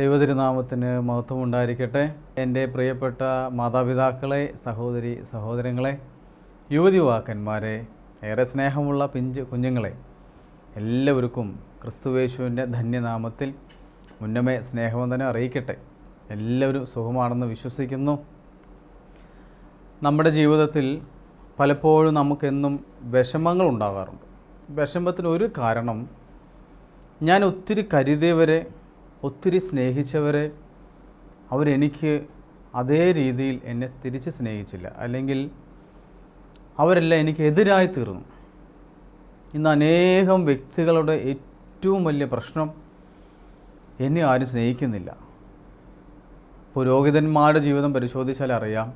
ദൈവതിരുനാമത്തിന് മഹത്വം ഉണ്ടായിരിക്കട്ടെ എന്റെ പ്രിയപ്പെട്ട മാതാപിതാക്കളെ സഹോദരി സഹോദരങ്ങളെ യുവതി യുവാക്കന്മാരെ ഏറെ സ്നേഹമുള്ള പിഞ്ച് കുഞ്ഞുങ്ങളെ എല്ലാവർക്കും ക്രിസ്തുവേശുവിന്റെ ധന്യനാമത്തിൽ മുന്നമേ സ്നേഹവന്ദനം അറിയിക്കട്ടെ. എല്ലാവരും സുഖമാണെന്ന് വിശ്വസിക്കുന്നു. നമ്മുടെ ജീവിതത്തിൽ പലപ്പോഴും നമുക്കെന്നും വിഷമങ്ങൾ ഉണ്ടാകാറുണ്ട് വിഷമത്തിന് ഒരു കാരണം ഞാൻ ഒത്തിരി കരുതിയവരെ ഒത്തിരി സ്നേഹിച്ചവരെ അവരെനിക്ക് അതേ രീതിയിൽ എന്നെ തിരിച്ച് സ്നേഹിച്ചില്ല. അല്ലെങ്കിൽ അവരെല്ലാം എനിക്ക് എതിരായി തീർന്നു. ഇന്ന് അനേകം വ്യക്തികളുടെ ഏറ്റവും വലിയ പ്രശ്നം എന്നെ ആരും സ്നേഹിക്കുന്നില്ല. പുരോഹിതന്മാരുടെ ജീവിതം പരിശോധിച്ചാൽ അറിയാം.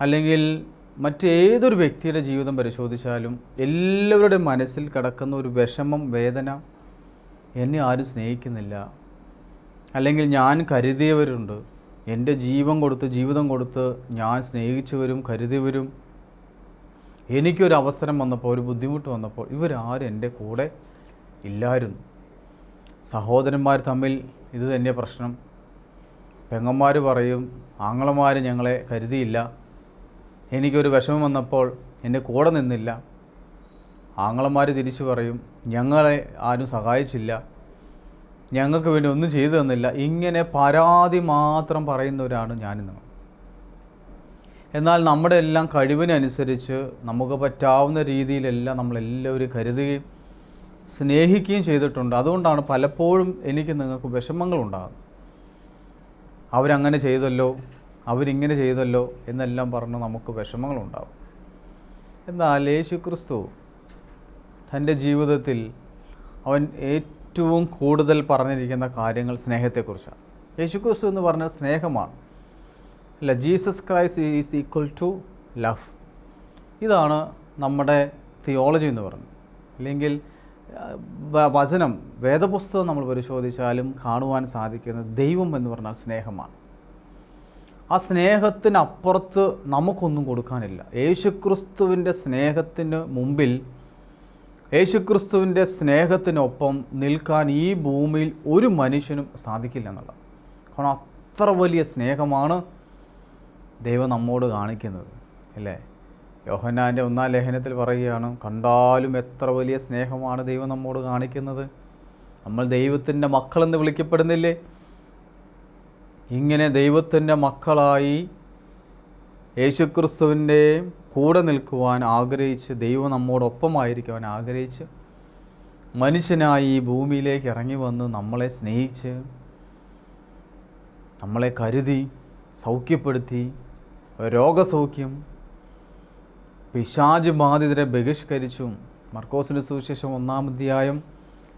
അല്ലെങ്കിൽ മറ്റേതൊരു വ്യക്തിയുടെ ജീവിതം പരിശോധിച്ചാലും എല്ലാവരുടെയും മനസ്സിൽ കിടക്കുന്ന ഒരു വിഷമം വേദന എന്നെ ആരും സ്നേഹിക്കുന്നില്ല. അല്ലെങ്കിൽ ഞാൻ കരുതിയവരുണ്ട്. എന്റെ ജീവൻ കൊടുത്ത് ജീവിതം കൊടുത്ത് ഞാൻ സ്നേഹിച്ചവരും കരുതിയവരും. എനിക്കൊരു അവസരം വന്നപ്പോൾ ഒരു ബുദ്ധിമുട്ട് വന്നപ്പോൾ ഇവരാരും എന്റെ കൂടെ ഇല്ലായിരുന്നു. സഹോദരന്മാർ തമ്മിൽ ഇത് തന്നെ പ്രശ്നം. പെങ്ങന്മാർ പറയും ആങ്ങളമാർ ഞങ്ങളെ കരുതിയില്ല. എനിക്കൊരു വിഷമം വന്നപ്പോൾ എന്റെ കൂടെ നിന്നില്ല. ആങ്ങളമാർ തിരിച്ചു പറയും ഞങ്ങളെ ആരും സഹായിച്ചില്ല. ഞങ്ങൾക്ക് വേണ്ടി ഒന്നും ചെയ്തു തന്നില്ല. ഇങ്ങനെ പരാതി മാത്രം പറയുന്നവരാണ് ഞാനും നിങ്ങൾ എന്നാൽ നമ്മുടെ എല്ലാം കഴിവിനനുസരിച്ച് നമുക്ക് പറ്റാവുന്ന രീതിയിലെല്ലാം നമ്മളെല്ലാവരും കരുതുകയും സ്നേഹിക്കുകയും ചെയ്തിട്ടുണ്ട്. അതുകൊണ്ടാണ് പലപ്പോഴും എനിക്ക് നിങ്ങൾക്ക് വിഷമങ്ങളുണ്ടാകുന്നത്. അവരങ്ങനെ ചെയ്തല്ലോ അവരിങ്ങനെ ചെയ്തല്ലോ എന്നെല്ലാം പറഞ്ഞ് നമുക്ക് വിഷമങ്ങളുണ്ടാകും. എന്നാൽ യേശു ക്രിസ്തു തന്റെ ജീവിതത്തിൽ അവൻ ഏറ്റവും കൂടുതൽ പറഞ്ഞിരിക്കുന്ന കാര്യങ്ങൾ സ്നേഹത്തെക്കുറിച്ചാണ്. യേശുക്രിസ്തു എന്ന് പറഞ്ഞാൽ സ്നേഹമാണ്. അല്ല Jesus Christ is equal to love. ഇതാണ് നമ്മുടെ തിയോളജി എന്ന് പറയുന്നത്. അല്ലെങ്കിൽ വചനം വേദപുസ്തകം നമ്മൾ പരിശോധിച്ചാലും കാണുവാൻ സാധിക്കുന്നത് ദൈവം എന്ന് പറഞ്ഞാൽ സ്നേഹമാണ്. ആ സ്നേഹത്തിനപ്പുറത്ത് നമുക്കൊന്നും കൊടുക്കാനില്ല. യേശുക്രിസ്തുവിന്റെ സ്നേഹത്തിന് മുമ്പിൽ യേശുക്രിസ്തുവിന്റെ സ്നേഹത്തിനൊപ്പം നിൽക്കാൻ ഈ ഭൂമിയിൽ ഒരു മനുഷ്യനും സാധിക്കില്ല എന്നുള്ളത് കാരണം അത്ര വലിയ സ്നേഹമാണ് ദൈവം നമ്മോട് കാണിക്കുന്നത് അല്ലേ? യോഹന്നാന്റെ ഒന്നാം ലേഖനത്തിൽ പറയുകയാണ് കണ്ടാലും എത്ര വലിയ സ്നേഹമാണ് ദൈവം നമ്മോട് കാണിക്കുന്നത്. നമ്മൾ ദൈവത്തിന്റെ മക്കളെന്ന് വിളിക്കപ്പെടുന്നില്ലേ? ഇങ്ങനെ ദൈവത്തിന്റെ മക്കളായി യേശുക്രിസ്തുവിന്റെ കൂടെ നിൽക്കുവാൻ ആഗ്രഹിച്ച് ദൈവം നമ്മോടൊപ്പമായിരിക്കുവാൻ ആഗ്രഹിച്ച് മനുഷ്യനായി ഈ ഭൂമിയിലേക്ക് ഇറങ്ങി വന്ന് നമ്മളെ സ്നേഹിച്ച് നമ്മളെ കരുതി സൗഖ്യപ്പെടുത്തി രോഗസൗഖ്യം പിശാജ് ബാധിതരെ ബഹിഷ്കരിച്ചും മർക്കോസിന് സുവിശേഷം ഒന്നാം അധ്യായം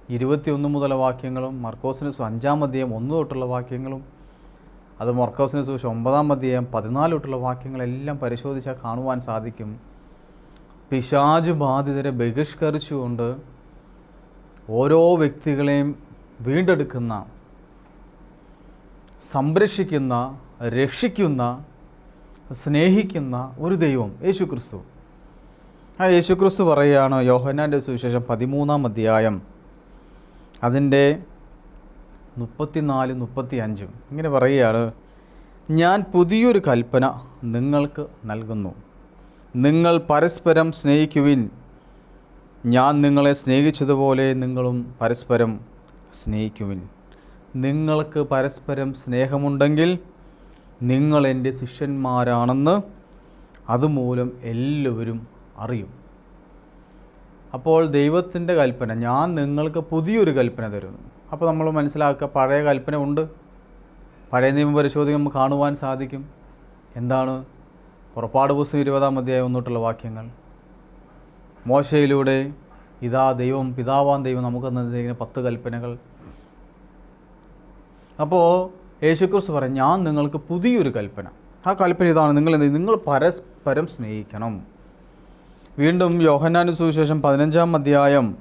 ഇരുപത്തിയൊന്ന് മുതലുള്ള വാക്യങ്ങളും മർക്കോസിന് അഞ്ചാം അധ്യായം ഒന്ന് തൊട്ടുള്ള വാക്യങ്ങളും അത് മൊർക്കൗസിന് സുവിശേഷം ഒമ്പതാം അധ്യായം പതിനാല് തൊട്ടുള്ള വാക്യങ്ങളെല്ലാം പരിശോധിച്ചാൽ കാണുവാൻ സാധിക്കും. പിശാജ് ബാധിതരെ ബഹിഷ്കരിച്ചുകൊണ്ട് ഓരോ വ്യക്തികളെയും വീണ്ടെടുക്കുന്ന സംരക്ഷിക്കുന്ന രക്ഷിക്കുന്ന സ്നേഹിക്കുന്ന ഒരു ദൈവം യേശു ക്രിസ്തു ആ യേശു ക്രിസ്തു പറയുകയാണ് യോഹന്നാന്റെ സുവിശേഷം പതിമൂന്നാം അധ്യായം. അതിന്റെ മുപ്പത്തിനാല് മുപ്പത്തി അഞ്ചും ഇങ്ങനെ പറയുകയാണ് ഞാൻ പുതിയൊരു കൽപ്പന നിങ്ങൾക്ക് നൽകുന്നു. നിങ്ങൾ പരസ്പരം സ്നേഹിക്കുവിൻ. ഞാൻ നിങ്ങളെ സ്നേഹിച്ചതുപോലെ നിങ്ങളും പരസ്പരം സ്നേഹിക്കുവിൻ. നിങ്ങൾക്ക് പരസ്പരം സ്നേഹമുണ്ടെങ്കിൽ നിങ്ങൾ എന്റെ ശിഷ്യന്മാരാണെന്ന് അതുമൂലം എല്ലാവരും അറിയും. അപ്പോൾ ദൈവത്തിന്റെ കൽപ്പന ഞാൻ നിങ്ങൾക്ക് പുതിയൊരു കൽപ്പന തരുന്നു. അപ്പോൾ നമ്മൾ മനസ്സിലാക്കുക പഴയ കൽപ്പന ഉണ്ട്. പഴയ നിയമം പരിശോധിക്കുമ്പോൾ കാണുവാൻ സാധിക്കും. എന്താണ് പുറപ്പാട് പുസ്തകം ഇരുപതാം അധ്യായം ഒന്നിട്ടുള്ള വാക്യങ്ങൾ? മോശയിലൂടെ ഇതാ ദൈവം പിതാവാൻ ദൈവം നമുക്ക് തന്നിരിക്കുന്ന പത്ത് കൽപ്പനകൾ. അപ്പോൾ യേശുക്രിസ്തു പറയും ഞാൻ നിങ്ങൾക്ക് പുതിയൊരു കൽപ്പന. ആ കൽപ്പന ഇതാണ്. നിങ്ങൾ എന്ത് നിങ്ങൾ പരസ്പരം സ്നേഹിക്കണം. വീണ്ടും യോഹന്നാന് സുവിശേഷം പതിനഞ്ചാം അധ്യായം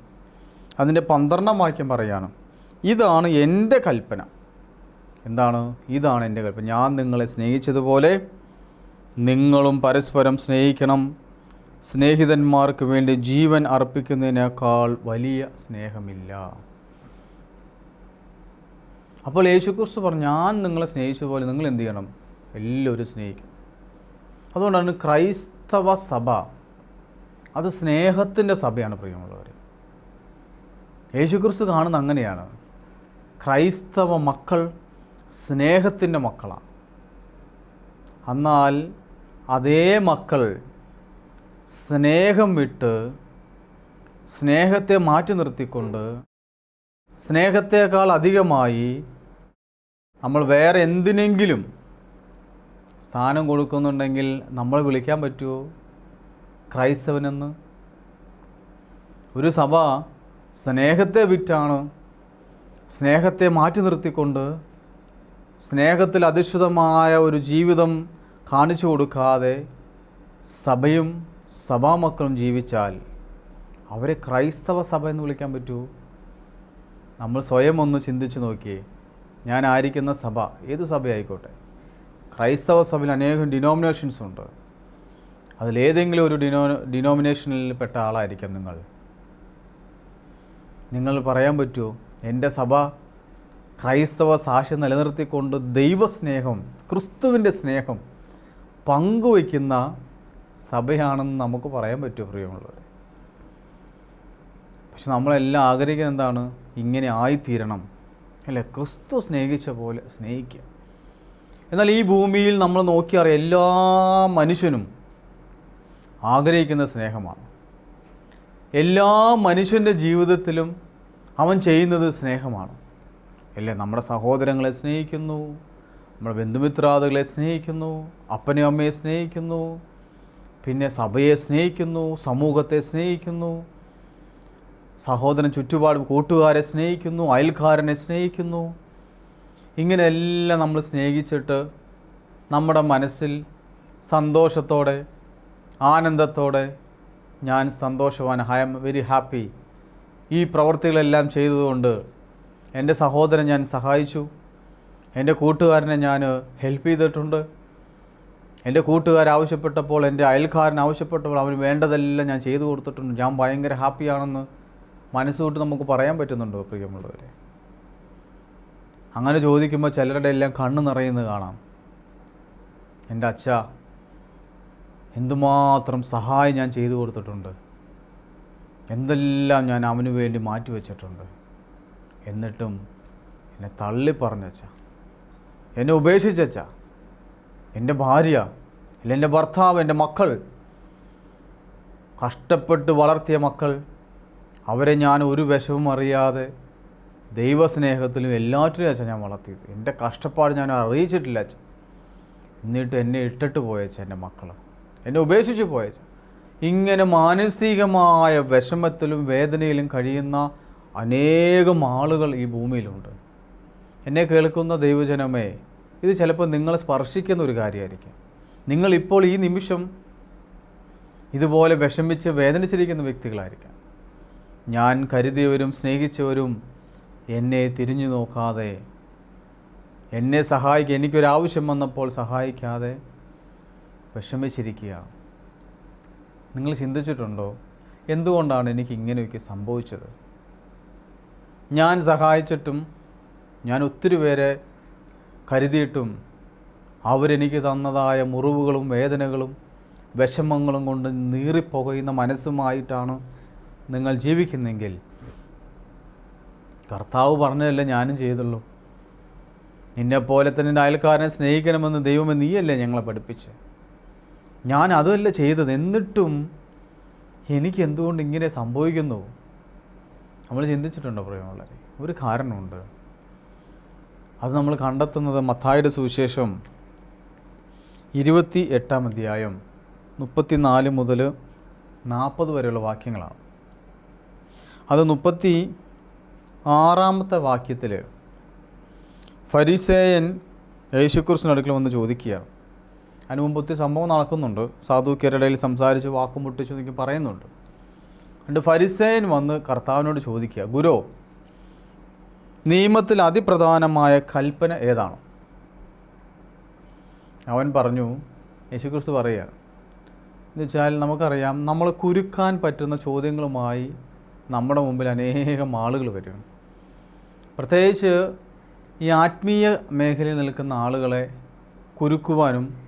അതിന്റെ പന്ത്രണ്ടാം വാക്യം പറയാണ്. ഇതാണ് എന്റെ കൽപ്പന. എന്താണ്? ഇതാണ് എന്റെ കൽപ്പന. ഞാൻ നിങ്ങളെ സ്നേഹിച്ചതുപോലെ നിങ്ങളും പരസ്പരം സ്നേഹിക്കണം. സ്നേഹിതന്മാർക്ക് വേണ്ടി ജീവൻ അർപ്പിക്കുന്നതിനേക്കാൾ വലിയ സ്നേഹമില്ല. അപ്പോൾ യേശുക്രിസ്തു പറഞ്ഞു ഞാൻ നിങ്ങളെ സ്നേഹിച്ചതുപോലെ നിങ്ങൾ എന്ത് ചെയ്യണം? എല്ലാവരും സ്നേഹിക്കും. അതുകൊണ്ടാണ് ക്രൈസ്തവ സഭ അത് സ്നേഹത്തിന്റെ സഭയാണ് പ്രിയമുള്ളവർ യേശുക്രിസ്തു കാണുന്നത് അങ്ങനെയാണ്. ക്രൈസ്തവ മക്കൾ സ്നേഹത്തിന്റെ മക്കളാണ്. എന്നാൽ അതേ മക്കൾ സ്നേഹം വിട്ട് സ്നേഹത്തെ മാറ്റി നിർത്തിക്കൊണ്ട് സ്നേഹത്തേക്കാൾ അധികമായി നമ്മൾ വേറെ എന്തിനെങ്കിലും സ്ഥാനം കൊടുക്കുന്നുണ്ടെങ്കിൽ നമ്മൾ വിളിക്കാൻ പറ്റുമോ? ക്രൈസ്തവനെന്ന്? ഒരു സഭ സ്നേഹത്തെ വിറ്റാണ് സ്നേഹത്തെ മാറ്റി നിർത്തിക്കൊണ്ട് സ്നേഹത്തിൽ അധിഷ്ഠിതമായ ഒരു ജീവിതം കാണിച്ചു കൊടുക്കാതെ സഭയും സഭാമക്കളും ജീവിച്ചാൽ അവരെ ക്രൈസ്തവ സഭ എന്ന് വിളിക്കാൻ പറ്റുമോ നമ്മൾ സ്വയം ഒന്ന് ചിന്തിച്ച് നോക്കിയേ. ഞാൻ ആയിരിക്കുന്ന സഭ ഏത് സഭയായിക്കോട്ടെ? ക്രൈസ്തവ സഭയിൽ അനേകം ഡിനോമിനേഷൻസ് ഉണ്ട്. അതിലേതെങ്കിലും ഒരു ഡിനോ ഡിനോമിനേഷനിൽ പെട്ട ആളായിരിക്കാം നിങ്ങൾ. നിങ്ങൾ പറയാൻ പറ്റുമോ? എന്റെ സഭ ക്രൈസ്തവ സാക്ഷ്യം നിലനിർത്തിക്കൊണ്ട് ദൈവസ്നേഹം ക്രിസ്തുവിന്റെ സ്നേഹം പങ്കുവയ്ക്കുന്ന സഭയാണെന്ന് നമുക്ക് പറയാൻ പറ്റുമോ പ്രിയമുള്ളവർ പക്ഷെ നമ്മളെല്ലാം ആഗ്രഹിക്കുന്നത് എന്താണ്? ഇങ്ങനെ ആയിത്തീരണം. അല്ലേ? ക്രിസ്തു സ്നേഹിച്ച പോലെ സ്നേഹിക്കുക. എന്നാൽ ഈ ഭൂമിയിൽ നമ്മൾ നോക്കിയറിയാം എല്ലാ മനുഷ്യനും ആഗ്രഹിക്കുന്ന സ്നേഹമാണ്. എല്ലാ മനുഷ്യന്റെ ജീവിതത്തിലും അവൻ ചെയ്യുന്നത് സ്നേഹമാണ്. അല്ലേ നമ്മുടെ സഹോദരങ്ങളെ സ്നേഹിക്കുന്നു നമ്മുടെ ബന്ധുമിത്രാദികളെ സ്നേഹിക്കുന്നു അപ്പനെയും അമ്മയെ സ്നേഹിക്കുന്നു പിന്നെ സഭയെ സ്നേഹിക്കുന്നു സമൂഹത്തെ സ്നേഹിക്കുന്നു സഹോദരൻ ചുറ്റുപാടും കൂട്ടുകാരെ സ്നേഹിക്കുന്നു അയൽക്കാരനെ സ്നേഹിക്കുന്നു. ഇങ്ങനെയെല്ലാം നമ്മൾ സ്നേഹിച്ചിട്ട് നമ്മുടെ മനസ്സിൽ സന്തോഷത്തോടെ ആനന്ദത്തോടെ ഞാൻ സന്തോഷവാൻ ഐ എം വെരി ഹാപ്പി ഈ പ്രവൃത്തികളെല്ലാം ചെയ്തതുകൊണ്ട് എന്റെ സഹോദരൻ ഞാൻ സഹായിച്ചു. എന്റെ കൂട്ടുകാരനെ ഞാൻ ഹെൽപ്പ് ചെയ്തിട്ടുണ്ട്. എന്റെ കൂട്ടുകാർ ആവശ്യപ്പെട്ടപ്പോൾ എന്റെ അയൽക്കാരൻ ആവശ്യപ്പെട്ടപ്പോൾ അവന് വേണ്ടതെല്ലാം ഞാൻ ചെയ്തു കൊടുത്തിട്ടുണ്ട്. ഞാൻ ഭയങ്കര ഹാപ്പിയാണെന്ന് മനസ്സുകൊണ്ട് നമുക്ക് പറയാൻ പറ്റുന്നുണ്ടോ പ്രിയമുള്ളവരെ? അങ്ങനെ ചോദിക്കുമ്പോൾ ചിലരുടെ എല്ലാം കണ്ണ് നിറയുന്നത് കാണാം. എന്റെ അച്ഛ എന്തുമാത്രം സഹായം ഞാൻ ചെയ്തു കൊടുത്തിട്ടുണ്ട്. എന്തെല്ലാം ഞാൻ അവന് വേണ്ടി മാറ്റി വെച്ചിട്ടുണ്ട്. എന്നിട്ടും എന്നെ തള്ളി പറഞ്ഞച്ച. എന്നെ ഉപേക്ഷിച്ചച്ച. എന്റെ ഭാര്യ അല്ല എന്റെ ഭർത്താവ് എന്റെ മക്കൾ കഷ്ടപ്പെട്ട് വളർത്തിയ മക്കൾ അവരെ ഞാൻ ഒരു വിഷമം അറിയാതെ ദൈവസ്നേഹത്തിലും എല്ലാറ്റിലും അച്ഛൻ ഞാൻ വളർത്തിയത്. എന്റെ കഷ്ടപ്പാട് ഞാൻ അറിയിച്ചിട്ടില്ല അച്ഛൻ എന്നിട്ട് എന്നെ ഇട്ടിട്ട് പോയച്ച എന്റെ മക്കൾ എന്നെ ഉപേക്ഷിച്ച് പോയച്ച. ഇങ്ങനെ മാനസികമായ വിഷമത്തിലും വേദനയിലും കഴിയുന്ന അനേകം ആളുകൾ ഈ ഭൂമിയിലുണ്ട്. എന്നെ കേൾക്കുന്ന ദൈവജനമേ ഇത് ചിലപ്പോൾ നിങ്ങളെ സ്പർശിക്കുന്ന ഒരു കാര്യമായിരിക്കും. നിങ്ങളിപ്പോൾ ഈ നിമിഷം ഇതുപോലെ വിഷമിച്ച് വേദനിച്ചിരിക്കുന്ന വ്യക്തികളായിരിക്കാം. ഞാൻ കരുതിയവരും സ്നേഹിച്ചവരും എന്നെ തിരിഞ്ഞു നോക്കാതെ എന്നെ സഹായിക്കുക എനിക്കൊരാവശ്യം വന്നപ്പോൾ സഹായിക്കാതെ വിഷമിച്ചിരിക്കുകയാണ്. നിങ്ങൾ ചിന്തിച്ചിട്ടുണ്ടോ? എന്തുകൊണ്ടാണ് എനിക്ക് ഇങ്ങനെയൊക്കെ സംഭവിച്ചത്? ഞാൻ സഹായിച്ചിട്ടും ഞാൻ ഒത്തിരി പേരെ കരുതിയിട്ടും അവരെനിക്ക് തന്നതായ മുറിവുകളും വേദനകളും വിഷമങ്ങളും കൊണ്ട് നീറിപ്പോകുന്ന മനസ്സുമായിട്ടാണ് നിങ്ങൾ ജീവിക്കുന്നെങ്കിൽ കർത്താവ് പറഞ്ഞതല്ലേ ഞാനും ചെയ്തുള്ളൂ. നിന്നെപ്പോലെ തന്നെ അയൽക്കാരനെ സ്നേഹിക്കണമെന്ന് ദൈവമേ നീയല്ലേ ഞങ്ങളെ പഠിപ്പിച്ച്? ഞാൻ അതല്ല ചെയ്തത്. എന്നിട്ടും എനിക്ക് എന്തുകൊണ്ട് ഇങ്ങനെ സംഭവിക്കുന്നു? നമ്മൾ ചിന്തിച്ചിട്ടുണ്ടോ പ്രിയമുള്ളവരെ? ഒരു കാരണമുണ്ട്. അത് നമ്മൾ കണ്ടെത്തുന്നത് മത്തായുടെ സുവിശേഷം ഇരുപത്തി എട്ടാം അധ്യായം മുപ്പത്തിനാല് മുതൽ നാൽപ്പത് വരെയുള്ള വാക്യങ്ങളാണ്. അത് മുപ്പത്തി ആറാമത്തെ വാക്യത്തിൽ ഫരിസേയൻ യേശുക്രിസ്തുവിനടുക്കൽ വന്ന് ചോദിക്കുകയാണ്. അതിന് മുമ്പ് ഒത്തിരി സംഭവം നടക്കുന്നുണ്ട്. സാധുക്യരുടെയിൽ സംസാരിച്ച് വാക്കുമുട്ടിച്ചു എന്നൊക്കെ പറയുന്നുണ്ട്. എന്നിട്ട് ഫരിസേൻ വന്ന് കർത്താവിനോട് ചോദിക്കുക ഗുരു നിയമത്തിൽ അതിപ്രധാനമായ കൽപ്പന ഏതാണ്? അവൻ പറഞ്ഞു യേശുക്രിസ്തു പറയുകയാണ്. എന്ന് വെച്ചാൽ നമുക്കറിയാം നമ്മൾ കുരുക്കാൻ പറ്റുന്ന ചോദ്യങ്ങളുമായി നമ്മുടെ മുമ്പിൽ അനേകം ആളുകൾ വരും പ്രത്യേകിച്ച് ഈ ആത്മീയ മേഖലയിൽ നിൽക്കുന്ന ആളുകളെ കുരുക്കുവാനും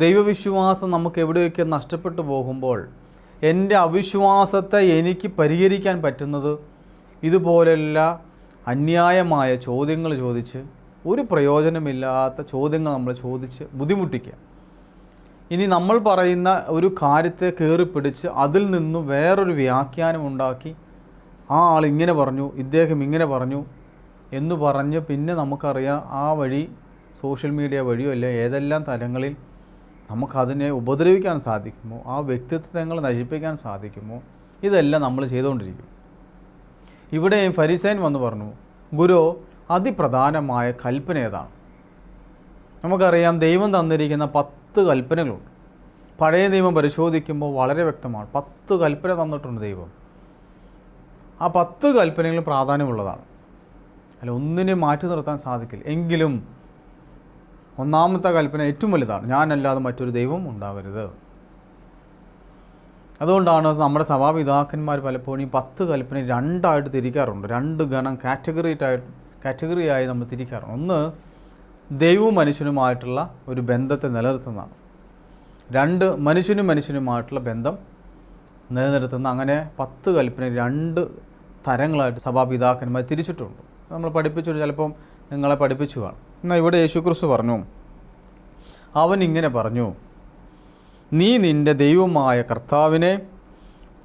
ദൈവവിശ്വാസം നമുക്ക് എവിടെയൊക്കെ നഷ്ടപ്പെട്ടു പോകുമ്പോൾ എന്റെ അവിശ്വാസത്തെ എനിക്ക് പരിഹരിക്കാൻ പറ്റുന്നത് ഇതുപോലെയുള്ള അന്യായമായ ചോദ്യങ്ങൾ ചോദിച്ച് ഒരു പ്രയോജനമില്ലാത്ത ചോദ്യങ്ങൾ നമ്മൾ ചോദിച്ച് ബുദ്ധിമുട്ടിക്കുക. ഇനി നമ്മൾ പറയുന്ന ഒരു കാര്യത്തെ കയറി പിടിച്ച് അതിൽ നിന്നും വേറൊരു വ്യാഖ്യാനം ഉണ്ടാക്കി ആ ആൾ ഇങ്ങനെ പറഞ്ഞു ഇദ്ദേഹം ഇങ്ങനെ പറഞ്ഞു എന്ന് പറഞ്ഞ് പിന്നെ നമുക്കറിയാം ആ വഴി സോഷ്യൽ മീഡിയ വഴിയോ അല്ല ഏതെല്ലാം തലങ്ങളിൽ നമുക്കതിനെ ഉപദ്രവിക്കാൻ സാധിക്കുമോ? ആ വ്യക്തിത്വങ്ങൾ നശിപ്പിക്കാൻ സാധിക്കുമോ? ഇതെല്ലാം നമ്മൾ ചെയ്തുകൊണ്ടിരിക്കും. ഇവിടെ ഫരിസൈൻ വന്ന് പറഞ്ഞു ഗുരു അതിപ്രധാനമായ കൽപ്പന ഏതാണ്? നമുക്കറിയാം ദൈവം തന്നിരിക്കുന്ന പത്ത് കൽപ്പനകളുണ്ട്. പഴയ ദൈവം പരിശോധിക്കുമ്പോൾ വളരെ വ്യക്തമാണ്. പത്ത് കൽപ്പന തന്നിട്ടുണ്ട് ദൈവം. ആ പത്ത് കൽപ്പനകളും പ്രാധാന്യമുള്ളതാണ്. അല്ല ഒന്നിനെ മാറ്റി നിർത്താൻ സാധിക്കില്ല. എങ്കിലും ഒന്നാമത്തെ കൽപ്പന ഏറ്റവും വലുതാണ്. ഞാനല്ലാതെ മറ്റൊരു ദൈവം ഉണ്ടാവരുത്. അതുകൊണ്ടാണ് നമ്മുടെ സഭാപിതാക്കന്മാർ പലപ്പോഴും ഈ പത്ത് കൽപ്പന രണ്ടായിട്ട് തിരിക്കാറുണ്ട്. രണ്ട് ഗണം കാറ്റഗറി കാറ്റഗറിയായി നമ്മൾ തിരിക്കാറുണ്ട് ഒന്ന് ദൈവവും മനുഷ്യനുമായിട്ടുള്ള ഒരു ബന്ധത്തെ നിലനിർത്തുന്നതാണ്. രണ്ട് മനുഷ്യനും മനുഷ്യനുമായിട്ടുള്ള ബന്ധം നിലനിർത്തുന്ന അങ്ങനെ പത്ത് കൽപ്പന രണ്ട് തരങ്ങളായിട്ട് സഭാപിതാക്കന്മാർ തിരിച്ചിട്ടുണ്ട്. നമ്മൾ പഠിപ്പിച്ചു ചിലപ്പം നിങ്ങളെ പഠിപ്പിച്ചു കാണും എന്നാൽ ഇവിടെ യേശുക്രിസ്തു പറഞ്ഞു. അവൻ ഇങ്ങനെ പറഞ്ഞു. നീ നിന്റെ ദൈവമായ കർത്താവിനെ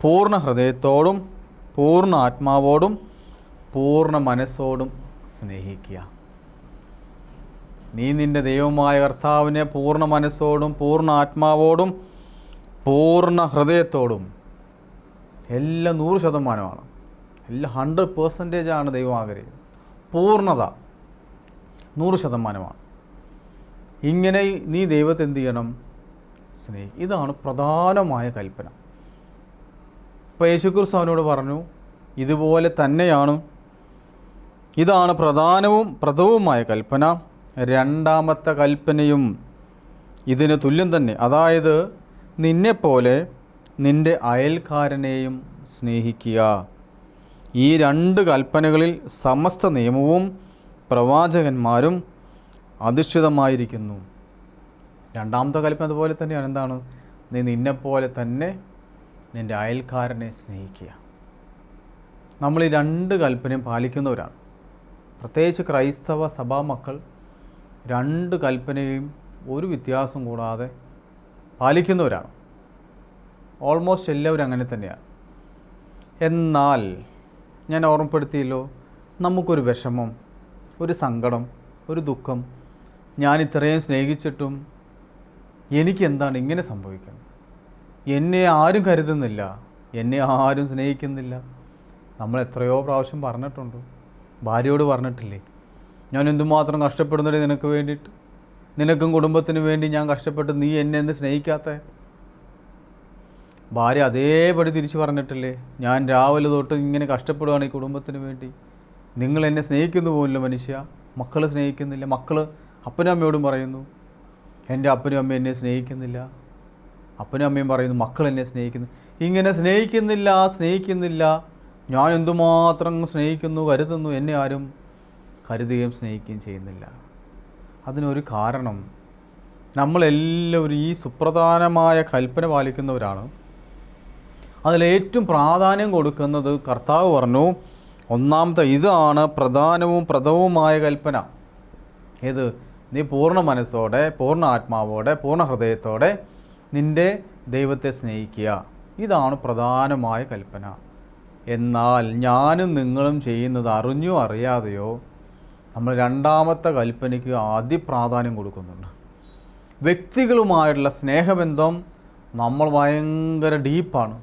പൂർണ ഹൃദയത്തോടും പൂർണ ആത്മാവോടും പൂർണ മനസ്സോടും സ്നേഹിക്കുക. നീ നിന്റെ ദൈവമായ കർത്താവിനെ പൂർണ മനസ്സോടും പൂർണ ആത്മാവോടും പൂർണ ഹൃദയത്തോടും എല്ലാം നൂറ് ശതമാനമാണ്. എല്ലാം ഹൺഡ്രഡ് പേഴ്സന്റേജാണ് ദൈവം ആഗ്രഹിക്കുന്നത്. പൂർണത. നൂറ് ശതമാനമാണ്. ഇങ്ങനെ നീ ദൈവത്തെ എന്ത് ചെയ്യണം? സ്നേഹി ഇതാണ് പ്രധാനമായ കൽപ്പന. അപ്പോൾ യേശുക്രിസ്തു അവനോട് പറഞ്ഞു ഇതുപോലെ തന്നെയാണ്. ഇതാണ് പ്രധാനവും പ്രഥവുമായ കൽപ്പന. രണ്ടാമത്തെ കൽപ്പനയും ഇതിന് തുല്യം തന്നെ. അതായത് നിന്നെപ്പോലെ നിന്റെ അയൽക്കാരനെയും സ്നേഹിക്കുക. ഈ രണ്ട് കൽപ്പനകളിൽ സമസ്ത നിയമവും പ്രവാചകന്മാരും അധിഷ്ഠിതമായിരിക്കുന്നു. രണ്ടാമത്തെ കൽപ്പന അതുപോലെ തന്നെയാണ്. എന്താണ്? നീ നിന്നെപ്പോലെ തന്നെ നിന്റെ അയൽക്കാരനെ സ്നേഹിക്കുക. നമ്മൾ ഈ രണ്ട് കൽപ്പനയും പാലിക്കുന്നവരാണ്. പ്രത്യേകിച്ച് ക്രൈസ്തവ സഭാ മക്കൾ രണ്ട് കൽപ്പനയും ഒരു വ്യത്യാസം കൂടാതെ പാലിക്കുന്നവരാണ്. ഓൾമോസ്റ്റ് എല്ലാവരും അങ്ങനെ തന്നെയാണ്. എന്നാൽ ഞാൻ ഓർമ്മപ്പെടുത്തിയല്ലോ നമുക്കൊരു വിഷമം. ഒരു സങ്കടം ഒരു ദുഃഖം. ഞാൻ ഇത്രയും സ്നേഹിച്ചിട്ടും എനിക്ക് എന്താണ് ഇങ്ങനെ സംഭവിക്കുന്നത് എന്നെ ആരും കരുതുന്നില്ല. എന്നെ ആരും സ്നേഹിക്കുന്നില്ല. നമ്മൾ എത്രയോ പ്രാവശ്യം പറഞ്ഞിട്ടുണ്ട്. ഭാര്യയോട് പറഞ്ഞിട്ടില്ലേ? ഞാൻ എന്തുമാത്രം കഷ്ടപ്പെടുന്നുണ്ട് നിനക്ക് വേണ്ടിയിട്ട്? നിനക്കും കുടുംബത്തിന് വേണ്ടി ഞാൻ കഷ്ടപ്പെട്ട് നീ എന്നെ എന്ത് സ്നേഹിക്കാത്ത? ഭാര്യ അതേപടി തിരിച്ചു പറഞ്ഞിട്ടില്ലേ? ഞാൻ രാവിലെ തൊട്ട് ഇങ്ങനെ കഷ്ടപ്പെടുകയാണ് ഈ കുടുംബത്തിന് വേണ്ടി. നിങ്ങൾ എന്നെ സ്നേഹിക്കുന്നു പോലില്ല മനുഷ്യ. മക്കൾ സ്നേഹിക്കുന്നില്ല. മക്കൾ അപ്പനും അമ്മയോടും പറയുന്നു എന്റെ അപ്പനും അമ്മയും എന്നെ സ്നേഹിക്കുന്നില്ല. അപ്പനും അമ്മയും പറയുന്നു മക്കൾ എന്നെ സ്നേഹിക്കുന്നു. ഇങ്ങനെ സ്നേഹിക്കുന്നില്ല സ്നേഹിക്കുന്നില്ല. ഞാൻ എന്തുമാത്രം സ്നേഹിക്കുന്നു കരുതുന്നു എന്നെ ആരും കരുതുകയും സ്നേഹിക്കുകയും ചെയ്യുന്നില്ല. അതിനൊരു കാരണം നമ്മളെല്ലാവരും ഈ സുപ്രധാനമായ കൽപ്പന പാലിക്കുന്നവരാണ്. അതിലേറ്റവും പ്രാധാന്യം കൊടുക്കുന്നത് കർത്താവ് പറഞ്ഞു ഒന്നാമത്തെ ഇതാണ് പ്രധാനവും പ്രഥമവുമായ കൽപ്പന. ഏത്? നീ പൂർണ മനസ്സോടെ പൂർണ ആത്മാവോടെ പൂർണ ഹൃദയത്തോടെ നിന്റെ ദൈവത്തെ സ്നേഹിക്കുക. ഇതാണ് പ്രധാനമായ കൽപ്പന. എന്നാൽ ഞാനും നിങ്ങളും ചെയ്യുന്നത് അറിഞ്ഞോ അറിയാതെയോ നമ്മൾ രണ്ടാമത്തെ കൽപ്പനയ്ക്ക് അതിപ്രാധാന്യം കൊടുക്കുന്നുണ്ട്. വ്യക്തികളുമായിട്ടുള്ള സ്നേഹബന്ധം നമ്മൾ ഭയങ്കര ഡീപ്പാണ്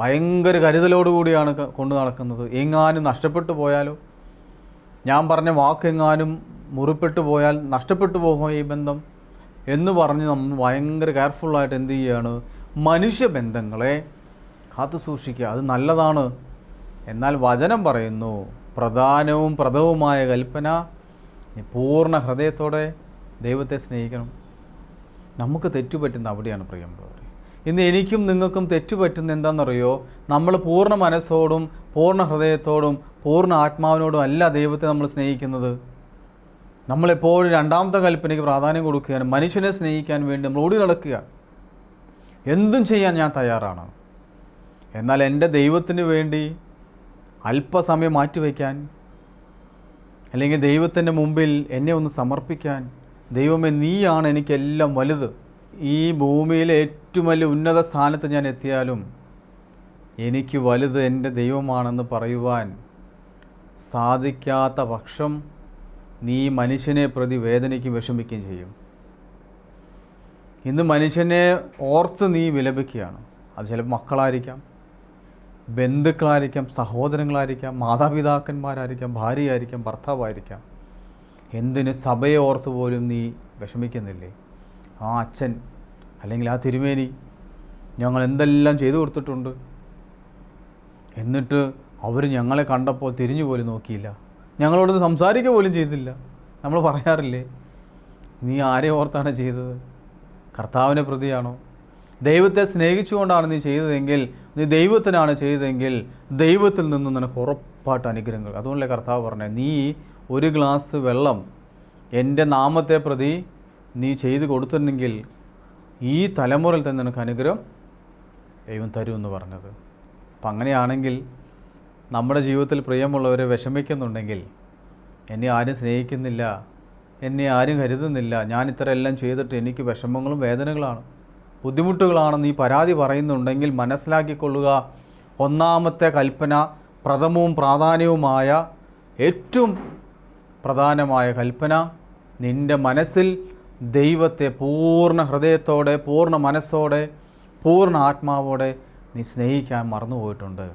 ഭയങ്കര കരുതലോടുകൂടിയാണ് കൊണ്ടു നടക്കുന്നത്. എങ്ങാനും നഷ്ടപ്പെട്ടു പോയാലോ? ഞാൻ പറഞ്ഞ വാക്കെങ്ങാനും മുറിപ്പെട്ടു പോയാൽ നഷ്ടപ്പെട്ടു പോകുമോ ഈ ബന്ധം? എന്ന് പറഞ്ഞ് നമ്മൾ ഭയങ്കര കെയർഫുള്ളായിട്ട് എന്ത് ചെയ്യുകയാണ് മനുഷ്യബന്ധങ്ങളെ കാത്തു സൂക്ഷിക്കുക. അത് നല്ലതാണ്. എന്നാൽ വചനം പറയുന്നു പ്രധാനവും പ്രഥവുമായ കൽപ്പന പൂർണ ഹൃദയത്തോടെ ദൈവത്തെ സ്നേഹിക്കണം. നമുക്ക് തെറ്റുപറ്റുന്ന അവിടെയാണ് പ്രിയമുള്ളവർ ഇന്ന് എനിക്കും നിങ്ങൾക്കും തെറ്റുപറ്റുന്ന എന്താണെന്നറിയോ? നമ്മൾ പൂർണ മനസ്സോടും പൂർണ ഹൃദയത്തോടും പൂർണ ആത്മാവിനോടും അല്ല ദൈവത്തെ നമ്മൾ സ്നേഹിക്കുന്നത്. നമ്മളെപ്പോഴും രണ്ടാമത്തെ കൽപ്പനയ്ക്ക് പ്രാധാന്യം കൊടുക്കുകയാണ്. മനുഷ്യനെ സ്നേഹിക്കാൻ വേണ്ടി നമ്മൾ ഓടി നടക്കുക. എന്തും ചെയ്യാൻ ഞാൻ തയ്യാറാണ്. എന്നാൽ എന്റെ ദൈവത്തിന് വേണ്ടി അല്പസമയം മാറ്റിവെക്കാൻ അല്ലെങ്കിൽ ദൈവത്തിന്റെ മുമ്പിൽ എന്നെ ഒന്ന് സമർപ്പിക്കാൻ ദൈവമേ നീയാണ് എനിക്കെല്ലാം വലുത്. ഈ ഭൂമിയിലെ ഏറ്റവും വലിയ ഉന്നത സ്ഥാനത്ത് ഞാൻ എത്തിയാലും എനിക്ക് വലുത് എന്റെ ദൈവമാണെന്ന് പറയുവാൻ സാധിക്കാത്ത പക്ഷം നീ മനുഷ്യനെ പ്രതി വേദനയ്ക്കും വിഷമിക്കുകയും ചെയ്യും. ഇന്ന് മനുഷ്യനെ ഓർത്ത് നീ വിലപിക്കുകയാണ്. അത് ചിലപ്പോൾ മക്കളായിരിക്കാം ബന്ധുക്കളായിരിക്കാം സഹോദരങ്ങളായിരിക്കാം മാതാപിതാക്കന്മാരായിരിക്കാം ഭാര്യയായിരിക്കാം ഭർത്താവായിരിക്കാം. എന്തിന് സഭയെ ഓർത്ത് പോലും നീ വിഷമിക്കുന്നില്ലേ? ആ അച്ഛൻ അല്ലെങ്കിൽ ആ തിരുമേനി ഞങ്ങൾ എന്തെല്ലാം ചെയ്തു കൊടുത്തിട്ടുണ്ട്. എന്നിട്ട് അവർ ഞങ്ങളെ കണ്ടപ്പോൾ തിരിഞ്ഞു പോലും നോക്കിയില്ല. ഞങ്ങളോട് സംസാരിക്കുക പോലും ചെയ്തില്ല. നമ്മൾ പറയാറില്ലേ നീ ആരെ ഓർത്താണ് ചെയ്തത്? കർത്താവിനെ പ്രതിയാണോ? ദൈവത്തെ സ്നേഹിച്ചുകൊണ്ടാണ് നീ ചെയ്തതെങ്കിൽ നീ ദൈവത്തിനാണ് ചെയ്തതെങ്കിൽ ദൈവത്തിൽ നിന്ന് നിനക്ക് ഉറപ്പായിട്ട് അനുഗ്രഹങ്ങൾ. അതുകൊണ്ടല്ലേ കർത്താവ് പറഞ്ഞത് നീ ഒരു ഗ്ലാസ് വെള്ളം എന്റെ നാമത്തെ പ്രതി നീ ചെയ്ത് കൊടുത്തിട്ടുണ്ടെങ്കിൽ ഈ തലമുറയിൽ തന്നെ നിനക്ക് അനുഗ്രഹം ദൈവം തരുമെന്ന് പറഞ്ഞത്. അപ്പം അങ്ങനെയാണെങ്കിൽ നമ്മുടെ ജീവിതത്തിൽ പ്രിയമുള്ളവരെ വിഷമിക്കുന്നുണ്ടെങ്കിൽ എന്നെ ആരും സ്നേഹിക്കുന്നില്ല എന്നെ ആരും കരുതുന്നില്ല. ഞാൻ ഇത്ര എല്ലാം ചെയ്തിട്ട് എനിക്ക് വിഷമങ്ങളും വേദനകളാണ്. ബുദ്ധിമുട്ടുകളാണെന്ന് ഈ പരാതി പറയുന്നുണ്ടെങ്കിൽ മനസ്സിലാക്കിക്കൊള്ളുക. ഒന്നാമത്തെ കൽപ്പന പ്രഥമവും പ്രാധാന്യവുമായ ഏറ്റവും പ്രധാനമായ കൽപ്പന നിന്റെ മനസ്സിൽ ദൈവത്തെ പൂർണ ഹൃദയത്തോടെ പൂർണ മനസ്സോടെ പൂർണ ആത്മാവോടെ നീ സ്നേഹിക്കാൻ മറന്നുപോയിട്ടുണ്ട്.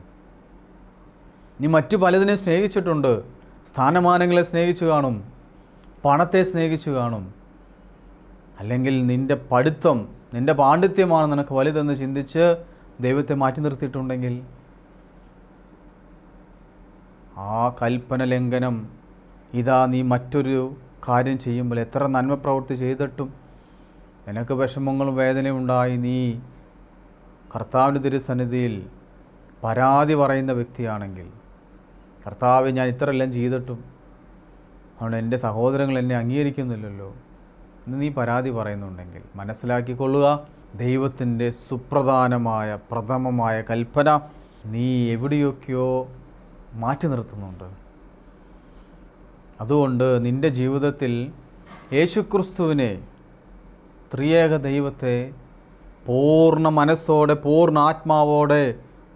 നീ മറ്റു പലതിനെ സ്നേഹിച്ചിട്ടുണ്ട്. സ്ഥാനമാനങ്ങളെ സ്നേഹിച്ചു കാണും. പണത്തെ സ്നേഹിച്ചു കാണും. അല്ലെങ്കിൽ നിന്റെ പഠിത്തം നിന്റെ പാണ്ഡിത്യമാണ് നിനക്ക് വലുതെന്ന് ചിന്തിച്ച് ദൈവത്തെ മാറ്റി നിർത്തിയിട്ടുണ്ടെങ്കിൽ? ആ കൽപ്പന ലംഘനം ഇതാ നീ മറ്റൊരു കാര്യം ചെയ്യുമ്പോൾ എത്ര നന്മ പ്രവൃത്തി ചെയ്തിട്ടും നിനക്ക് വിഷമങ്ങളും വേദനയും ഉണ്ടായി നീ കർത്താവിന്റെ തിരുസന്നിധിയിൽ പരാതി പറയുന്ന വ്യക്തിയാണെങ്കിൽ കർത്താവ് ഞാൻ ഇത്രയെല്ലാം ചെയ്തിട്ടും അതുകൊണ്ട് എന്റെ സഹോദരങ്ങൾ എന്നെ അംഗീകരിക്കുന്നില്ലല്ലോ എന്ന് നീ പരാതി പറയുന്നുണ്ടെങ്കിൽ മനസ്സിലാക്കിക്കൊള്ളുക ദൈവത്തിന്റെ സുപ്രധാനമായ പ്രഥമമായ കൽപ്പന നീ എവിടെയൊക്കെയോ മാറ്റി നിർത്തുന്നുണ്ട്. അതുകൊണ്ട് നിന്റെ ജീവിതത്തിൽ യേശുക്രിസ്തുവിനെ ത്രിയേക ദൈവത്തെ പൂർണ മനസ്സോടെ പൂർണ ആത്മാവോടെ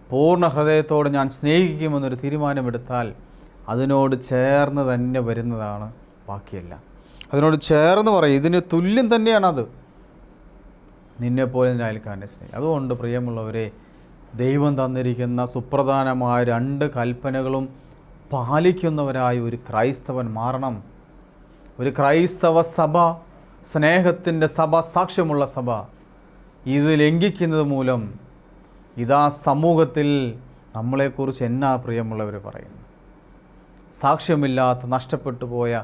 പൂർണ ഹൃദയത്തോടെ ഞാൻ സ്നേഹിക്കുമെന്നൊരു തീരുമാനമെടുത്താൽ അതിനോട് ചേർന്ന് തന്നെ വരുന്നതാണ് ബാക്കിയെല്ലാം. അതിനോട് ചേർന്ന് പറയും ഇതിന് തുല്യം തന്നെയാണത്. നിന്നെപ്പോലെ നിന്റെ അയൽക്കാരനെ സ്നേഹിക്കും. അതുകൊണ്ട് പ്രിയമുള്ളവരെ ദൈവം തന്നിരിക്കുന്ന സുപ്രധാനമായ രണ്ട് കൽപ്പനകളും പാലിക്കുന്നവരായി ഒരു ക്രൈസ്തവൻ മാറണം. ഒരു ക്രൈസ്തവ സഭ സ്നേഹത്തിന്റെ സഭ സാക്ഷ്യമുള്ള സഭ. ഇത് ലംഘിക്കുന്നത് മൂലം ഇതാ സമൂഹത്തിൽ നമ്മളെക്കുറിച്ച് എന്നാ പ്രിയമുള്ളവർ പറയുന്നു? സാക്ഷ്യമില്ലാത്ത നഷ്ടപ്പെട്ടു പോയ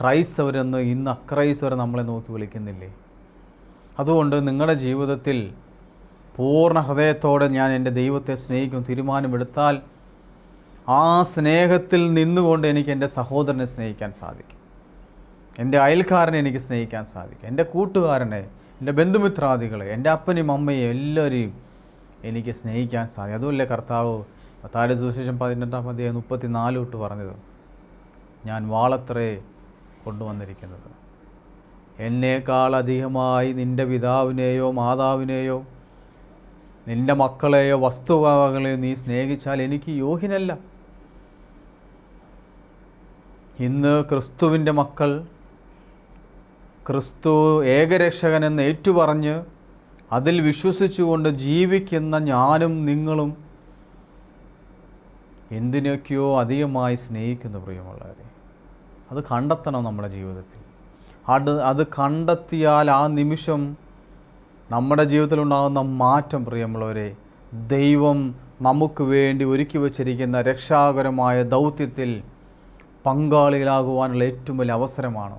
ക്രൈസ്തവരെന്ന് ഇന്ന് അക്രൈസ്തവരെ നമ്മളെ നോക്കി വിളിക്കുന്നില്ലേ? അതുകൊണ്ട് നിങ്ങളുടെ ജീവിതത്തിൽ പൂർണ ഹൃദയത്തോടെ ഞാൻ എന്റെ ദൈവത്തെ സ്നേഹിക്കും തീരുമാനമെടുത്താൽ ആ സ്നേഹത്തിൽ നിന്നുകൊണ്ട് എനിക്ക് എന്റെ സഹോദരനെ സ്നേഹിക്കാൻ സാധിക്കും. എന്റെ അയൽക്കാരനെ എനിക്ക് സ്നേഹിക്കാൻ സാധിക്കും. എന്റെ കൂട്ടുകാരനെ എന്റെ ബന്ധുമിത്രാദികളെ എന്റെ അപ്പനെയും അമ്മയും എല്ലാവരെയും എനിക്ക് സ്നേഹിക്കാൻ സാധിക്കും. അതുമല്ലേ കർത്താവ് താൽ സുശേഷം പതിനെട്ടാം അധ്യായം മുപ്പത്തി നാല് തൊട്ട് പറഞ്ഞത്? ഞാൻ വാളത്രേ കൊണ്ടുവന്നിരിക്കുന്നത്. എന്നേക്കാൾ അധികമായി നിന്റെ പിതാവിനെയോ മാതാവിനെയോ നിന്റെ മക്കളെയോ വസ്തുവകളെയോ നീ സ്നേഹിച്ചാൽ എനിക്ക് യോഗ്യനല്ല. ഇന്ന് ക്രിസ്തുവിന്റെ മക്കൾ ക്രിസ്തു ഏകരക്ഷകൻ എന്ന് ഏറ്റുപറഞ്ഞ് അതിൽ വിശ്വസിച്ചുകൊണ്ട് ജീവിക്കുന്ന ഞാനും നിങ്ങളും എന്തിനൊക്കെയോ അധികമായി സ്നേഹിക്കുന്നു പ്രിയമുള്ളവരെ. അത് കണ്ടെത്തണം നമ്മുടെ ജീവിതത്തിൽ. അത് അത് കണ്ടെത്തിയാൽ ആ നിമിഷം നമ്മുടെ ജീവിതത്തിലുണ്ടാകുന്ന മാറ്റം പ്രിയമുള്ളവരെ ദൈവം നമുക്ക് വേണ്ടി ഒരുക്കി വച്ചിരിക്കുന്ന രക്ഷാകരമായ ദൗത്യത്തിൽ പങ്കാളികളാകുവാനുള്ള ഏറ്റവും വലിയ അവസരമാണ്?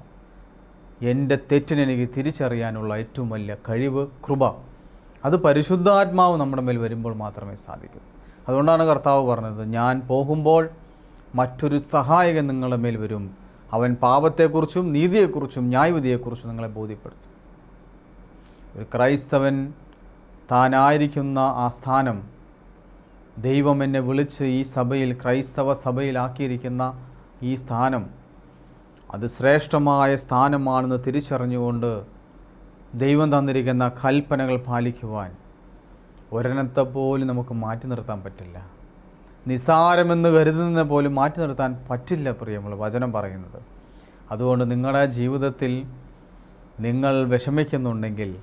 എന്റെ തെറ്റിനെ എനിക്ക് തിരിച്ചറിയാനുള്ള ഏറ്റവും വലിയ കഴിവ് കൃപ. അത് പരിശുദ്ധാത്മാവ് നമ്മുടെ മേൽ വരുമ്പോൾ മാത്രമേ സാധിക്കൂ. അതുകൊണ്ടാണ് കർത്താവ് പറഞ്ഞത് ഞാൻ പോകുമ്പോൾ മറ്റൊരു സഹായകൻ നിങ്ങളുടെ മേൽ വരും. അവൻ പാപത്തെക്കുറിച്ചും നീതിയെക്കുറിച്ചും ന്യായവിധിയെക്കുറിച്ചും നിങ്ങളെ ബോധ്യപ്പെടുത്തും. ഒരു ക്രൈസ്തവൻ താനായിരിക്കുന്ന ആ സ്ഥാനം ദൈവം എന്നെ വിളിച്ച് ഈ സഭയിൽ ക്രൈസ്തവ സഭയിലാക്കിയിരിക്കുന്ന ഈ സ്ഥാനം അത് ശ്രേഷ്ഠമായ സ്ഥാനമാണെന്ന് തിരിച്ചറിഞ്ഞുകൊണ്ട് ദൈവം തന്നിരിക്കുന്ന കൽപ്പനകൾ പാലിക്കുവാൻ ഒരെണ്ണത്തെ പോലും നമുക്ക് മാറ്റി നിർത്താൻ പറ്റില്ല. നിസാരമെന്ന് കരുതുന്ന പോലും മാറ്റി നിർത്താൻ പറ്റില്ല പ്രിയമുള്ള വചനം പറയുന്നത്. അതുകൊണ്ട് നിങ്ങളുടെ ജീവിതത്തിൽ നിങ്ങൾ വിഷമിക്കുന്നുണ്ടെങ്കിൽ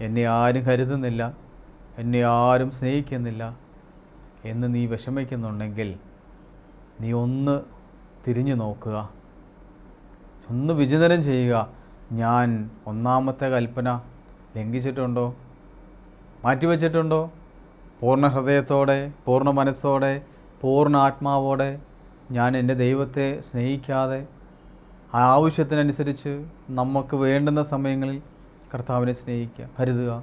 എന്നെ ആരും കരുതുന്നില്ല എന്നെ ആരും സ്നേഹിക്കുന്നില്ല എന്ന് നീ വിഷമിക്കുന്നുണ്ടെങ്കിൽ നീ ഒന്ന് തിരിഞ്ഞു നോക്കുക. ഒന്ന് വിചിന്തനം ചെയ്യുക. ഞാൻ ഒന്നാമത്തെ കൽപ്പന ലംഘിച്ചിട്ടുണ്ടോ? മാറ്റിവെച്ചിട്ടുണ്ടോ? പൂർണ ഹൃദയത്തോടെ പൂർണ മനസ്സോടെ പൂർണ ആത്മാവോടെ ഞാൻ എന്റെ ദൈവത്തെ സ്നേഹിക്കാതെ ആവശ്യത്തിനനുസരിച്ച് നമുക്ക് വേണ്ടുന്ന സമയങ്ങളിൽ കർത്താവിനെ സ്നേഹിക്കുക കരുതുക.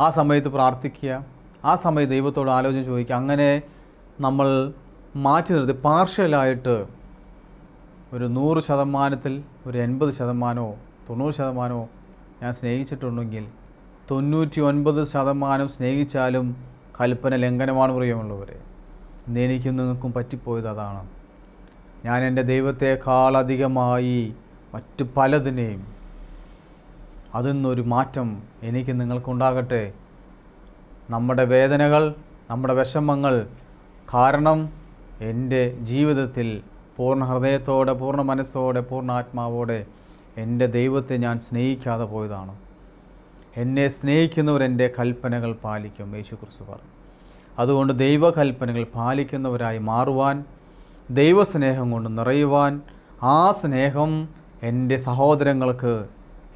ആ സമയത്ത് പ്രാർത്ഥിക്കുക. ആ സമയത്ത് ദൈവത്തോട് ആലോചന ചോദിക്കുക. അങ്ങനെ നമ്മൾ മാറ്റി നിർത്തി. പാർഷ്യലായിട്ട് ഒരു നൂറ് ശതമാനത്തിൽ ഒരു എൺപത് ശതമാനമോ തൊണ്ണൂറ് ശതമാനമോ ഞാൻ സ്നേഹിച്ചിട്ടുണ്ടെങ്കിൽ തൊണ്ണൂറ്റി ഒൻപത് ശതമാനം സ്നേഹിച്ചാലും കൽപ്പന ലംഘനമാണ് പ്രിയമുള്ളവരെ. ഇന്ന് എനിക്കും നിങ്ങൾക്കും പറ്റിപ്പോയത് അതാണ്. ഞാൻ എന്റെ ദൈവത്തെക്കാളധികമായി മറ്റ് പലതിനെയും അതിൽ നിന്നൊരു മാറ്റം എനിക്ക് നിങ്ങൾക്കുണ്ടാകട്ടെ. നമ്മുടെ വേദനകൾ നമ്മുടെ വിഷമങ്ങൾ കാരണം എന്റെ ജീവിതത്തിൽ പൂർണ ഹൃദയത്തോടെ പൂർണ മനസ്സോടെ പൂർണ ആത്മാവോടെ എന്റെ ദൈവത്തെ ഞാൻ സ്നേഹിക്കാതെ പോയതാണ്. എന്നെ സ്നേഹിക്കുന്നവർ എന്റെ കൽപ്പനകൾ പാലിക്കും യേശു ക്രിസ്തു പറഞ്ഞു. അതുകൊണ്ട് ദൈവകൽപ്പനകൾ പാലിക്കുന്നവരായി മാറുവാൻ ദൈവസ്നേഹം കൊണ്ട് നിറയുവാൻ ആ സ്നേഹം എന്റെ സഹോദരങ്ങൾക്ക്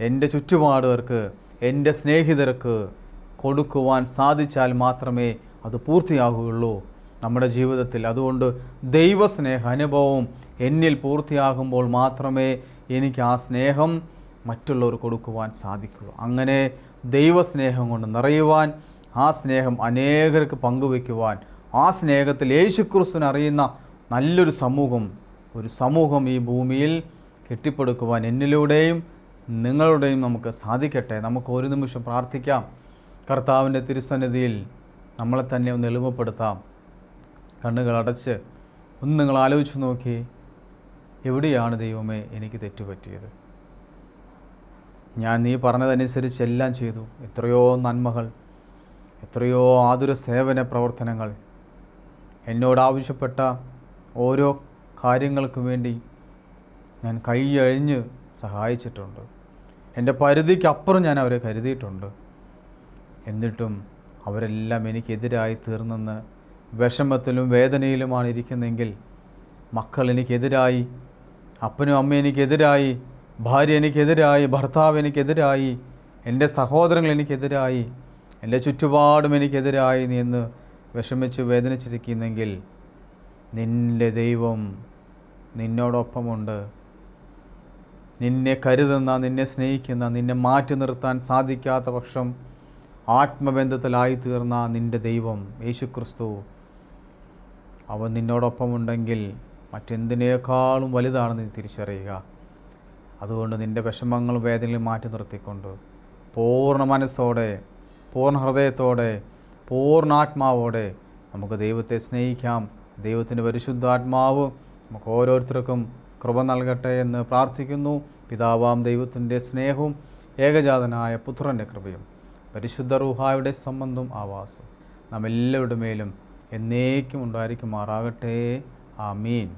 എന്റെ ചുറ്റുപാടുകാർക്ക് എന്റെ സ്നേഹിതർക്ക് കൊടുക്കുവാൻ സാധിച്ചാൽ മാത്രമേ അത് പൂർത്തിയാകുകയുള്ളൂ നമ്മുടെ ജീവിതത്തിൽ. അതുകൊണ്ട് ദൈവസ്നേഹ അനുഭവം എന്നിൽ പൂർത്തിയാകുമ്പോൾ മാത്രമേ എനിക്ക് ആ സ്നേഹം മറ്റുള്ളവർ കൊടുക്കുവാൻ സാധിക്കൂ. അങ്ങനെ ദൈവസ്നേഹം കൊണ്ട് നിറയുവാൻ ആ സ്നേഹം അനേകർക്ക് പങ്കുവയ്ക്കുവാൻ ആ സ്നേഹത്തിൽ യേശുക്രിസ്തുവിനെ അറിയുന്ന നല്ലൊരു സമൂഹം ഒരു സമൂഹം ഈ ഭൂമിയിൽ കെട്ടിപ്പടുക്കുവാൻ എന്നിലൂടെയും നിങ്ങളുടെയും നമുക്ക് സാധിക്കട്ടെ. നമുക്ക് ഒരു നിമിഷം പ്രാർത്ഥിക്കാം. കർത്താവിന്റെ തിരുസന്നിധിയിൽ നമ്മളെ തന്നെ ഒന്ന് എളിമപ്പെടുത്താം. കണ്ണുകൾ അടച്ച് ഒന്ന് നിങ്ങൾ ആലോചിച്ച് നോക്കി. എവിടെയാണ് ദൈവമേ എനിക്ക് തെറ്റുപറ്റിയത്? ഞാൻ നീ പറഞ്ഞതനുസരിച്ച് എല്ലാം ചെയ്തു. എത്രയോ നന്മകൾ എത്രയോ ആതുര സേവന പ്രവർത്തനങ്ങൾ. എന്നോട് ആവശ്യപ്പെട്ട ഓരോ കാര്യങ്ങൾക്കും വേണ്ടി ഞാൻ കൈയഴിഞ്ഞ് സഹായിച്ചിട്ടുണ്ട്. എന്റെ പരിധിക്കപ്പുറം ഞാൻ അവരെ കരുതിയിട്ടുണ്ട്. എന്നിട്ടും അവരെല്ലാം എനിക്കെതിരായി തീർന്നെന്ന് വിഷമത്തിലും വേദനയിലുമാണ് ഇരിക്കുന്നതെങ്കിൽ മക്കൾ എനിക്കെതിരായി അപ്പനും അമ്മയും എനിക്കെതിരായി ഭാര്യ എനിക്കെതിരായി ഭർത്താവ് എനിക്കെതിരായി എന്റെ സഹോദരങ്ങൾ എനിക്കെതിരായി എന്റെ ചുറ്റുപാടും എനിക്കെതിരായി നീ എന്ന് വിഷമിച്ച് വേദനിച്ചിരിക്കുന്നെങ്കിൽ നിന്റെ ദൈവം നിന്നോടൊപ്പമുണ്ട്. നിന്നെ കരുതുന്ന നിന്നെ സ്നേഹിക്കുന്ന നിന്നെ മാറ്റി നിർത്താൻ സാധിക്കാത്ത പക്ഷം ആത്മബന്ധത്തിലായിത്തീർന്ന നിന്റെ ദൈവം യേശുക്രിസ്തു അവൻ നിന്നോടൊപ്പമുണ്ടെങ്കിൽ മറ്റെന്തിനേക്കാളും വലുതാണ് നീ തിരിച്ചറിയുക. അതുകൊണ്ട് നിന്റെ വിഷമങ്ങളും വേദനകളും മാറ്റി നിർത്തിക്കൊണ്ട് പൂർണ മനസ്സോടെ പൂർണ ഹൃദയത്തോടെ പൂർണാത്മാവോടെ നമുക്ക് ദൈവത്തെ സ്നേഹിക്കാം. ദൈവത്തിന്റെ പരിശുദ്ധാത്മാവ് നമുക്ക് ഓരോരുത്തർക്കും കൃപ നൽകട്ടെ എന്ന് പ്രാർത്ഥിക്കുന്നു. പിതാവാം ദൈവത്തിന്റെ സ്നേഹവും ഏകജാതനായ പുത്രന്റെ കൃപയും പരിശുദ്ധ റൂഹായുടെ സംബന്ധം ആവാസും. നാം എല്ലാവരുടെ മേലും എന്നേക്കും ഉണ്ടായിരിക്കുമാറാകട്ടെ ആമീൻ.